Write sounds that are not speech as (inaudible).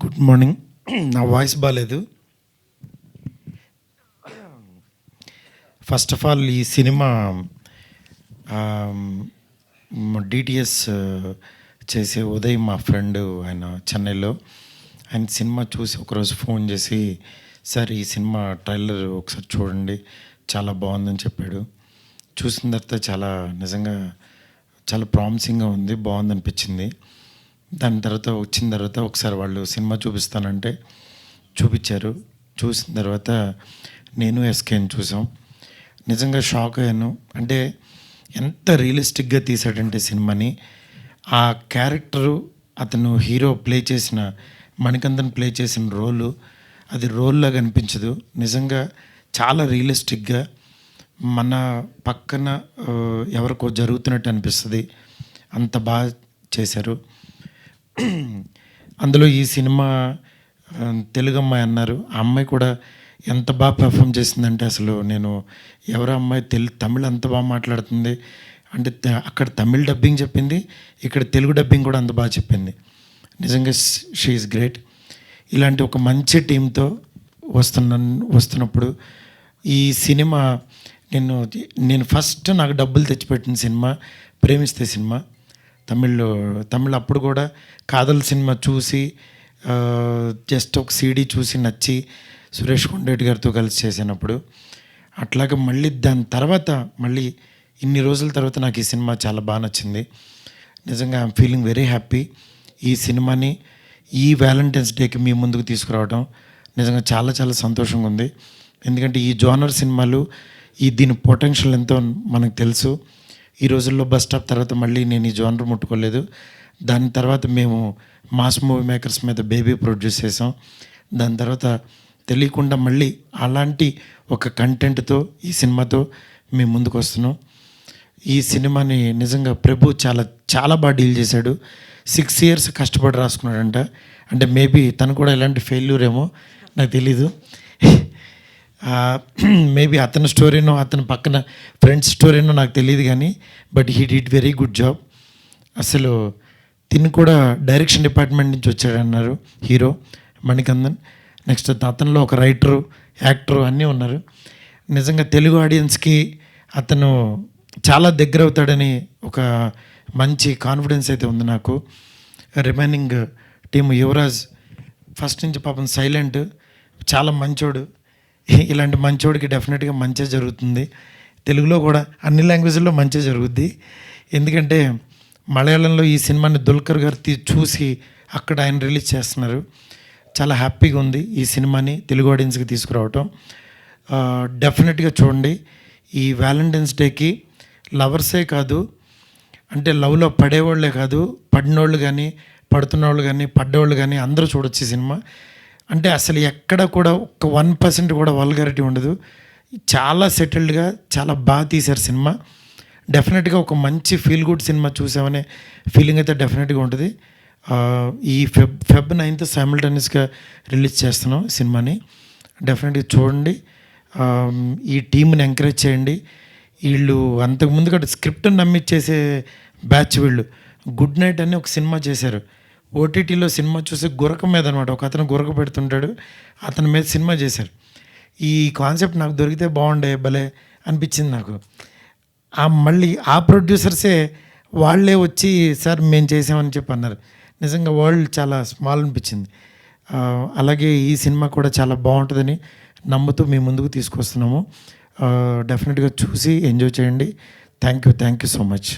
Good morning (clears throat) నా voice బాగాలేదు first of all ఈ సినిమా డిటిఎస్ చేసే ఉదయ్ మా ఫ్రెండ్ ఆయన చెన్నైలో. ఆయన సినిమా చూసి ఒకరోజు ఫోన్ చేసి సార్ ఈ సినిమా ట్రైలర్ ఒకసారి చూడండి చాలా బాగుందని చెప్పాడు. చూసిన తర్వాత చాలా నిజంగా చాలా ప్రామిసింగ్గా ఉంది బాగుంది అనిపించింది దాని తర్వాత వచ్చిన తర్వాత ఒకసారి వాళ్ళు సినిమా చూపిస్తానంటే చూపించారు. చూసిన తర్వాత నేను ఎస్కేని చూసాం. నిజంగా షాక్ అయ్యాను. అంటే ఎంత రియలిస్టిక్గా తీసాడంటే సినిమాని. ఆ క్యారెక్టరు అతను హీరో ప్లే చేసిన మణికందన్ ప్లే చేసిన రోలు అది రోల్లా కనిపించదు నిజంగా చాలా రియలిస్టిక్గా మన పక్కన ఎవరికో జరుగుతున్నట్టు అనిపిస్తుంది. అంత బాగా చేశారు. (clears throat) అందులో ఈ సినిమా తెలుగు అమ్మాయి అన్నారు. ఆ అమ్మాయి కూడా ఎంత బాగా పెర్ఫామ్ చేసిందంటే అసలు నేను ఎవరో అమ్మాయి తెలు తమిళ్ అంత బాగా మాట్లాడుతుంది. అంటే అక్కడ తమిళ్ డబ్బింగ్ చెప్పింది ఇక్కడ తెలుగు డబ్బింగ్ కూడా అంత బాగా చెప్పింది. నిజంగా షీఈస్ గ్రేట్. ఇలాంటి ఒక మంచి టీంతో వస్తున్న వస్తున్నప్పుడు ఈ సినిమా నేను నేను ఫస్ట్ నాకు డబ్బులు తెచ్చిపెట్టిన సినిమా ప్రేమిస్తే సినిమా. తమిళ్ళో తమిళ్ అప్పుడు కూడా కాదల్ సినిమా చూసి జస్ట్ ఒక సీడీ చూసి నచ్చి సురేష్ కొండేటి గారితో కలిసి చేసినప్పుడు అట్లాగే మళ్ళీ దాని తర్వాత మళ్ళీ ఇన్ని రోజుల తర్వాత నాకు ఈ సినిమా చాలా బాగా నచ్చింది. నిజంగా ఐఎమ్ ఫీలింగ్ వెరీ హ్యాపీ. ఈ సినిమాని ఈ వ్యాలంటైన్స్ డేకి మీ ముందుకు తీసుకురావడం నిజంగా చాలా చాలా సంతోషంగా ఉంది. ఎందుకంటే ఈ జోనర్ సినిమాలు ఈ దీని పొటెన్షియల్ ఎంతో మనకు తెలుసు. ఈ రోజుల్లో బస్ స్టాప్ తర్వాత మళ్ళీ నేను ఈ జోనర్ ముట్టుకోలేదు. దాని తర్వాత మేము మాస్ మూవీ మేకర్స్ మీద బేబీ ప్రొడ్యూస్ చేసాం. దాని తర్వాత తెలియకుండా మళ్ళీ అలాంటి ఒక కంటెంట్తో ఈ సినిమాతో మేము ముందుకు వస్తున్నాం. ఈ సినిమాని నిజంగా ప్రభు చాలా చాలా బాగా డీల్ చేశాడు. సిక్స్ ఇయర్స్ కష్టపడి రాసుకున్నాడంట. అంటే మేబీ తను కూడా ఎలాంటి ఫెయిల్యూర్ ఏమో నాకు తెలీదు. మేబీ (clears throat) అతని స్టోరీనో అతని పక్కన ఫ్రెండ్స్ స్టోరీనో నాకు తెలియదు కానీ but he did very good job అసలు తిని కూడా డైరెక్షన్ డిపార్ట్మెంట్ నుంచి వచ్చాడన్నారు హీరో మణికందన్. నెక్స్ట్ అతనిలో ఒక రైటరు యాక్టరు అన్నీ ఉన్నారు. నిజంగా తెలుగు ఆడియన్స్కి అతను చాలా దగ్గర అవుతాడని ఒక మంచి కాన్ఫిడెన్స్ అయితే ఉంది నాకు. రిమైనింగ్ టీమ్ యువరాజ్ ఫస్ట్ నుంచి పాపం సైలెంట్ చాలా మంచోడు. ఇలాంటి మంచోడికి డెఫినెట్గా మంచి జరుగుతుంది. తెలుగులో కూడా అన్ని లాంగ్వేజ్లో మంచి జరుగుద్ది. ఎందుకంటే మలయాళంలో ఈ సినిమాని దుల్కర్ గారు చూసి అక్కడ ఆయన రిలీజ్ చేస్తున్నారు. చాలా హ్యాపీగా ఉంది ఈ సినిమాని తెలుగు ఆడియన్స్కి తీసుకురావటం. డెఫినెట్గా చూడండి. ఈ వ్యాలంటైన్స్ డేకి లవర్సే కాదు అంటే లవ్లో పడేవాళ్ళే కాదు పడినోళ్ళు కానీ పడుతున్నోళ్ళు కానీ పడ్డోళ్ళు కానీ అందరూ చూడొచ్చు ఈ సినిమా. అంటే అసలు ఎక్కడ కూడా ఒక వన్ పర్సెంట్ కూడా వల్గారిటీ ఉండదు. చాలా సెటిల్డ్గా చాలా బాగా తీశారు సినిమా. డెఫినెట్గా ఒక మంచి ఫీల్ గుడ్ సినిమా చూసామనే ఫీలింగ్ అయితే డెఫినెట్గా ఉంటుంది. ఈ ఫెబ్ ఫెబ్ నైన్త్ సైమిల్టేనియస్గా రిలీజ్ చేస్తున్నాం సినిమాని. డెఫినెట్గా చూడండి. ఈ టీంని ఎంకరేజ్ చేయండి. వీళ్ళు అంతకుముందు కూడా స్క్రిప్ట్ నమ్మిచ్చేసే బ్యాచ్ వీళ్ళు. గుడ్ నైట్ అని ఒక సినిమా చేశారు. ఓటీటీలో సినిమా చూసి గురక మీద అనమాట ఒక అతను గురక పెడుతుంటాడు అతని మీద సినిమా చేశారు. ఈ కాన్సెప్ట్ నాకు దొరికితే బాగుండే భలే అనిపించింది నాకు. ఆ మళ్ళీ ఆ ప్రొడ్యూసర్సే వాళ్ళే వచ్చి సార్ మేము చేసామని చెప్పి అన్నారు. నిజంగా వరల్డ్ చాలా స్మాల్ అనిపించింది. అలాగే ఈ సినిమా కూడా చాలా బాగుంటుందని నమ్ముతూ మీ ముందుకు తీసుకొస్తున్నాము. డెఫినెట్గా చూసి ఎంజాయ్ చేయండి. Thank you thank you so much.